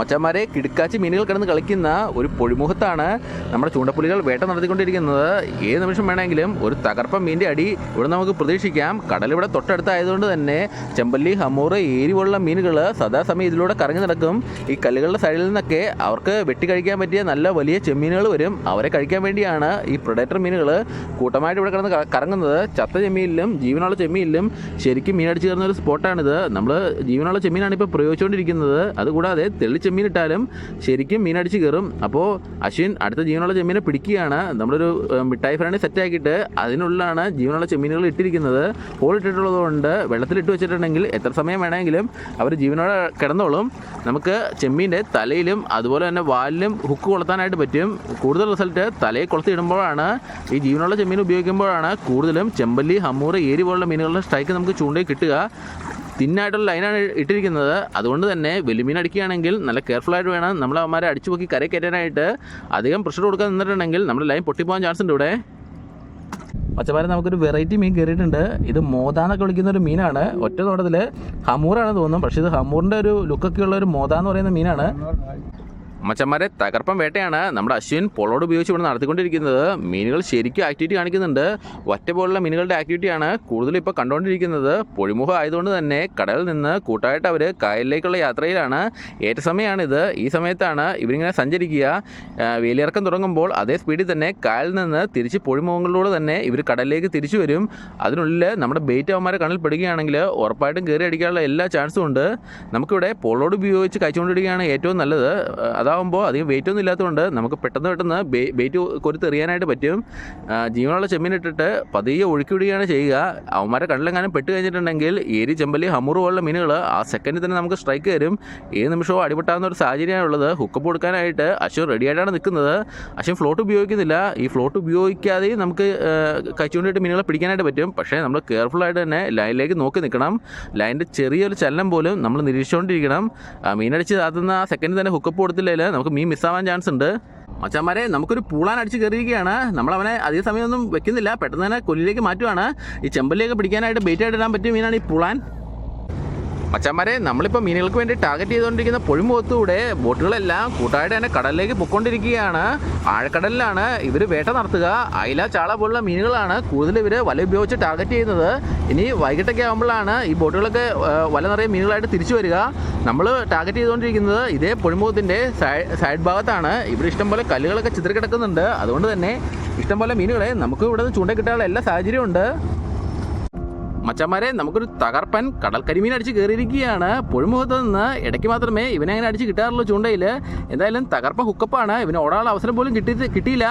മച്ചന്മാരെ കിടുക്കാച്ചി മീനുകൾ കിടന്ന് കളിക്കുന്ന ഒരു പൊഴിമുഖത്താണ് നമ്മുടെ ചൂണ്ടപ്പുലികൾ വേട്ട നടത്തിക്കൊണ്ടിരിക്കുന്നത്. ഏത് നിമിഷം വേണമെങ്കിലും ഒരു തകർപ്പൻ മീന്റെ അടി ഇവിടെ നമുക്ക് പ്രതീക്ഷിക്കാം. കടൽ ഇവിടെ തൊട്ടടുത്തായതുകൊണ്ട് തന്നെ ചെമ്പല്ലി ഹമൂറ് ഏരി പോലുള്ള മീനുകൾ സദാസമയം ഇതിലൂടെ കറങ്ങി നടക്കും. ഈ കല്ലുകളുടെ സൈഡിൽ നിന്നൊക്കെ അവർക്ക് വെട്ടി കഴിക്കാൻ പറ്റിയ നല്ല വലിയ ചെമ്മീനുകൾ വരും. അവരെ കഴിക്കാൻ വേണ്ടിയാണ് ഈ പ്രൊഡേറ്റർ മീനുകൾ കൂട്ടമായിട്ട് ഇവിടെ കിടന്ന് കറങ്ങുന്നത്. ചത്ത ചെമ്മീനിലും ജീവനുള്ള ചെമ്മീനിലും ശരിക്കും മീനടിച്ച് കയറുന്ന ഒരു സ്പോട്ടാണിത് നമ്മൾ ജീവനുള്ള ചെമ്മീനാണ് ഇപ്പോൾ പ്രയോഗിച്ചുകൊണ്ടിരിക്കുന്നത്. അതുകൂടാതെ തെള്ളി ചെമ്മീൻ ഇട്ടാലും ശരിക്കും മീൻ അടിച്ച് കയറും. അപ്പോൾ അശ്വിൻ അടുത്ത ജീവനുള്ള ചെമ്മീനെ പിടിക്കുകയാണ്. നമ്മളൊരു മിഠായി ഫ്രണ്ട് സെറ്റ് ആക്കിയിട്ട് അതിനുള്ളിലാണ് ജീവനുള്ള ചെമ്മീനുകൾ ഇട്ടിരിക്കുന്നത്. ഹോൾ ഇട്ടിട്ടുള്ളതുകൊണ്ട് വെള്ളത്തിലിട്ട് വെച്ചിട്ടുണ്ടെങ്കിൽ എത്ര സമയം വേണമെങ്കിലും അവർ ജീവനോടെ കിടന്നോളും. നമുക്ക് ചെമ്മീന്റെ തലയിലും അതുപോലെ തന്നെ വാലിലും ഹുക്ക് കൊളുത്താനായിട്ട് പറ്റും. കൂടുതൽ റിസൾട്ട് തലയിൽ കൊളുത്തി ഇടുമ്പോഴാണ് ഈ ജീവനുള്ള ചെമ്മീൻ ഉപയോഗിക്കുമ്പോഴാണ് കൂടുതലും ചെമ്പല്ലി ഹമ്മൂറ് ഏരി പോലുള്ള മീനുകളുടെ സ്ട്രൈക്ക് നമുക്ക് ചൂണ്ടയിൽ കിട്ടുക. തിന്നായിട്ടുള്ള ലൈനാണ് ഇട്ടിരിക്കുന്നത്. അതുകൊണ്ട് തന്നെ വെലുമീൻ അടിക്കുകയാണെങ്കിൽ നല്ല കെയർഫുൾ ആയിട്ട് വേണം. നമ്മൾ അവന്മാരെ അടിച്ചു പൊക്കി കരയിൽ കയറ്റാനായിട്ട് അധികം പ്രഷർ കൊടുക്കാൻ നിന്നിട്ടുണ്ടെങ്കിൽ നമ്മുടെ ലൈൻ പൊട്ടിപ്പോകാൻ ചാൻസ് ഉണ്ട് ഇവിടെ. പച്ചമാരെ നമുക്കൊരു വെറൈറ്റി മീൻ കയറിയിട്ടുണ്ട്. ഇത് മോതാന്നൊക്കെ വിളിക്കുന്ന ഒരു മീനാണ്. ഒറ്റ നോട്ടത്തിൽ ഹമൂറാണ് തോന്നുന്നു. പക്ഷേ ഇത് ഹമൂറിന്റെ ഒരു ലുക്കൊക്കെ ഉള്ള ഒരു മോതാന്ന് പറയുന്ന മീനാണ്. മച്ചന്മാരെ തകർപ്പം വേട്ടയാണ്. നമ്മുടെ അശ്വിൻ പൊളോട് ഉപയോഗിച്ച് ഇവിടെ നടത്തിക്കൊണ്ടിരിക്കുന്നത്. മീനുകൾ ശരിക്കും ആക്ടിവിറ്റി കാണിക്കുന്നുണ്ട്. ഒറ്റ പോലുള്ള മീനുകളുടെ ആക്ടിവിറ്റിയാണ് കൂടുതലും ഇപ്പോൾ കണ്ടുകൊണ്ടിരിക്കുന്നത്. പൊഴിമുഖം ആയതുകൊണ്ട് തന്നെ കടലിൽ നിന്ന് കൂട്ടായിട്ട് അവർ കായലിലേക്കുള്ള യാത്രയിലാണ്. ഏറ്റ സമയമാണിത്. ഈ സമയത്താണ് ഇവരിങ്ങനെ സഞ്ചരിക്കുക. വേലിയിറക്കം തുടങ്ങുമ്പോൾ അതേ സ്പീഡിൽ തന്നെ കായലിൽ നിന്ന് തിരിച്ച് പൊഴിമുഖങ്ങളിലൂടെ തന്നെ ഇവർ കടലിലേക്ക് തിരിച്ചു വരും. അതിനുള്ളിൽ നമ്മുടെ ബെയ്റ്റ് അവന്മാരെ കണ്ണിൽ പെടുകയാണെങ്കിൽ ഉറപ്പായിട്ടും കയറി അടിക്കാനുള്ള എല്ലാ ചാൻസും ഉണ്ട്. നമുക്കിവിടെ പൊളോട് ഉപയോഗിച്ച് കഴിച്ചുകൊണ്ടിരിക്കുകയാണ് ഏറ്റവും നല്ലത്. അതാവുമ്പോൾ അധികം വെയിറ്റ് ഒന്നും ഇല്ലാത്തതുകൊണ്ട് നമുക്ക് പെട്ടെന്ന് പെട്ടെന്ന് വെയിറ്റ് കൊരുത്തെറിയാനായിട്ട് പറ്റും. ജീവനുള്ള ചെമ്മീൻ ഇട്ടിട്ട് പതിയെ ഒഴുക്കി വിടുകയാണ് ചെയ്യുക. അവന്മാരെ കണ്ണിലെങ്ങാനും പെട്ട് കഴിഞ്ഞിട്ടുണ്ടെങ്കിൽ ഏരി ചെമ്പല്ലി ഹമൂർ പോലുള്ള മീനുകൾ ആ സെക്കൻഡിൽ തന്നെ നമുക്ക് സ്ട്രൈക്ക് തരും. ഏത് നിമിഷവും അടിപെട്ടാവുന്ന ഒരു സാഹചര്യമാണുള്ളത് ഹുക്കപ്പ് കൊടുക്കാനായിട്ട് അശ്വൻ റെഡി ആയിട്ടാണ് നിൽക്കുന്നത്. അശ്വൻ ഫ്ലോട്ട് ഉപയോഗിക്കുന്നില്ല. ഈ ഫ്ലോട്ട് ഉപയോഗിക്കാതെയും നമുക്ക് കച്ചുകൊണ്ടിട്ട് മീനുകളെ പിടിക്കാനായിട്ട് പറ്റും. പക്ഷേ നമ്മൾ കെയർഫുൾ ആയിട്ട് തന്നെ ലൈനിലേക്ക് നോക്കി നിൽക്കണം. ലൈനിന്റെ ചെറിയൊരു ചലനം പോലും നമ്മൾ നിരീക്ഷിച്ചുകൊണ്ടിരിക്കണം. മീനടിച്ച് താത്തുന്ന ആ സെക്കൻഡിൽ തന്നെ ഹുക്കപ്പ് നമുക്ക് മീൻ മിസ്സാവാൻ ചാൻസ് ഉണ്ട്. മച്ചന്മാരെ നമുക്കൊരു പൂളാൻ അടിച്ച് കയറിയിരിക്കുകയാണ്. നമ്മൾ അവനെ അധിക സമയമൊന്നും വെക്കുന്നില്ല. പെട്ടെന്ന് തന്നെ കൊല്ലിലേക്ക് മാറ്റുവാണ്. ഈ ചെമ്പല്ലിയൊക്കെ പിടിക്കാനായിട്ട് ബേറ്റായിട്ട് ഇടാൻ പറ്റിയ മീനാണ് ഈ പൂളാൻ. മച്ചന്മാരെ നമ്മളിപ്പോൾ മീനുകൾക്ക് വേണ്ടി ടാർഗറ്റ് ചെയ്തുകൊണ്ടിരിക്കുന്ന പൊഴിമുഖത്തൂടെ ബോട്ടുകളെല്ലാം കൂട്ടായിട്ട് തന്നെ കടലിലേക്ക് പൊക്കൊണ്ടിരിക്കുകയാണ് ആഴക്കടലിലാണ് ഇവർ വേട്ട നടത്തുക. അയില ചാള പോലുള്ള മീനുകളാണ് കൂടുതൽ ഇവർ വല ഉപയോഗിച്ച് ടാർഗറ്റ് ചെയ്യുന്നത്. ഇനി വൈകിട്ടൊക്കെ ആകുമ്പോഴാണ് ഈ ബോട്ടുകളൊക്കെ വല നിറയെ മീനുകളായിട്ട് തിരിച്ചു വരിക. നമ്മൾ ടാർഗറ്റ് ചെയ്തുകൊണ്ടിരിക്കുന്നത് ഇതേ പൊഴിമുഖത്തിന്റെ സൈഡ് ഭാഗത്താണ്. ഇവിടെ ഇഷ്ടംപോലെ കല്ലുകളൊക്കെ ചിതറിക്കിടക്കുന്നുണ്ട് അതുകൊണ്ട് തന്നെ ഇഷ്ടംപോലെ മീനുകളെ നമുക്ക് ഇവിടെ നിന്ന് ചൂണ്ട കിട്ടാനുള്ള എല്ലാ സാഹചര്യവും ഉണ്ട്. മച്ചന്മാരെ നമുക്കൊരു തകർപ്പൻ കടൽ കരിമീൻ അടിച്ച് കയറിയിരിക്കുകയാണ്. പുഴമുഖത്ത് നിന്ന് ഇടയ്ക്ക് മാത്രമേ ഇവനെ അങ്ങനെ അടിച്ച് കിട്ടാറുള്ളൂ ചൂണ്ടയിൽ എന്തായാലും തകർപ്പൻ ഹുക്കപ്പാണ് ഇവന് ഓടാനുള്ള അവസരം പോലും കിട്ടി കിട്ടിയില്ല.